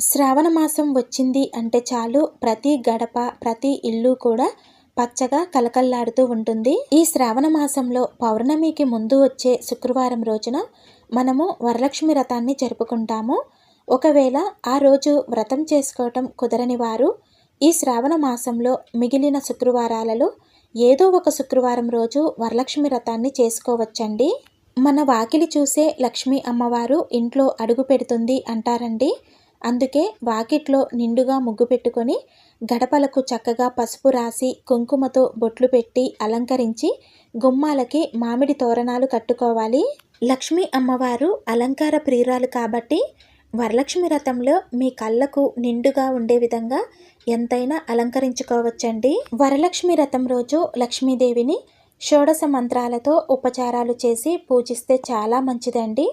శ్రావణ మాసం వచ్చింది అంటే చాలు. ప్రతి గడప ప్రతి ఇల్లు కూడా పచ్చగా కలకల్లాడుతూ ఉంటుంది. ఈ శ్రావణ మాసంలో పౌర్ణమికి ముందు వచ్చే శుక్రవారం రోజున మనము వరలక్ష్మి వ్రతాన్ని జరుపుకుంటాము. ఒకవేళ ఆ రోజు వ్రతం చేసుకోవటం కుదరని వారు ఈ శ్రావణ మాసంలో మిగిలిన శుక్రవారాలలో ఏదో ఒక శుక్రవారం రోజు వరలక్ష్మి వ్రతాన్ని చేసుకోవచ్చండి. మన వాకిలి చూసే లక్ష్మీ అమ్మవారు ఇంట్లో అడుగు పెడుతుంది అంటారండి. అందుకే వాకిట్లో నిండుగా ముగ్గు పెట్టుకొని గడపలకు చక్కగా పసుపు రాసి కుంకుమతో బొట్లు పెట్టి అలంకరించి గుమ్మాలకి మామిడి తోరణాలు కట్టుకోవాలి. లక్ష్మీ అమ్మవారు అలంకార ప్రియురాలు కాబట్టి వరలక్ష్మి రథంలో మీ కళ్ళకు నిండుగా ఉండే విధంగా ఎంతైనా అలంకరించుకోవచ్చండి. వరలక్ష్మి రథం రోజు లక్ష్మీదేవిని షోడశ మంత్రాలతో ఉపచారాలు చేసి పూజిస్తే చాలా మంచిదండి.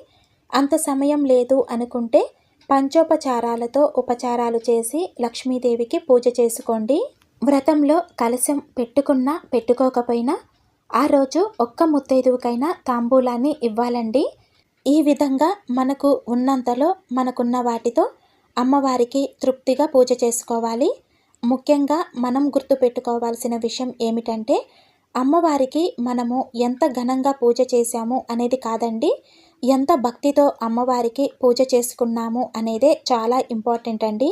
అంత సమయం లేదు అనుకుంటే పంచోపచారాలతో ఉపచారాలు చేసి లక్ష్మీదేవికి పూజ చేసుకోండి. వ్రతంలో కలశం పెట్టుకున్నా పెట్టుకోకపోయినా ఆ రోజు ఒక్క ముత్తైదువుకైనా తాంబూలాన్ని ఇవ్వాలండి. ఈ విధంగా మనకు ఉన్నంతలో మనకున్న వాటితో అమ్మవారికి తృప్తిగా పూజ చేసుకోవాలి. ముఖ్యంగా మనం గుర్తుపెట్టుకోవాల్సిన విషయం ఏమిటంటే అమ్మవారికి మనము ఎంత ఘనంగా పూజ చేశాము అనేది కాదండి ఎంత భక్తితో అమ్మవారికి పూజ చేసుకున్నాము అనేదే చాలా ఇంపార్టెంట్ అండి.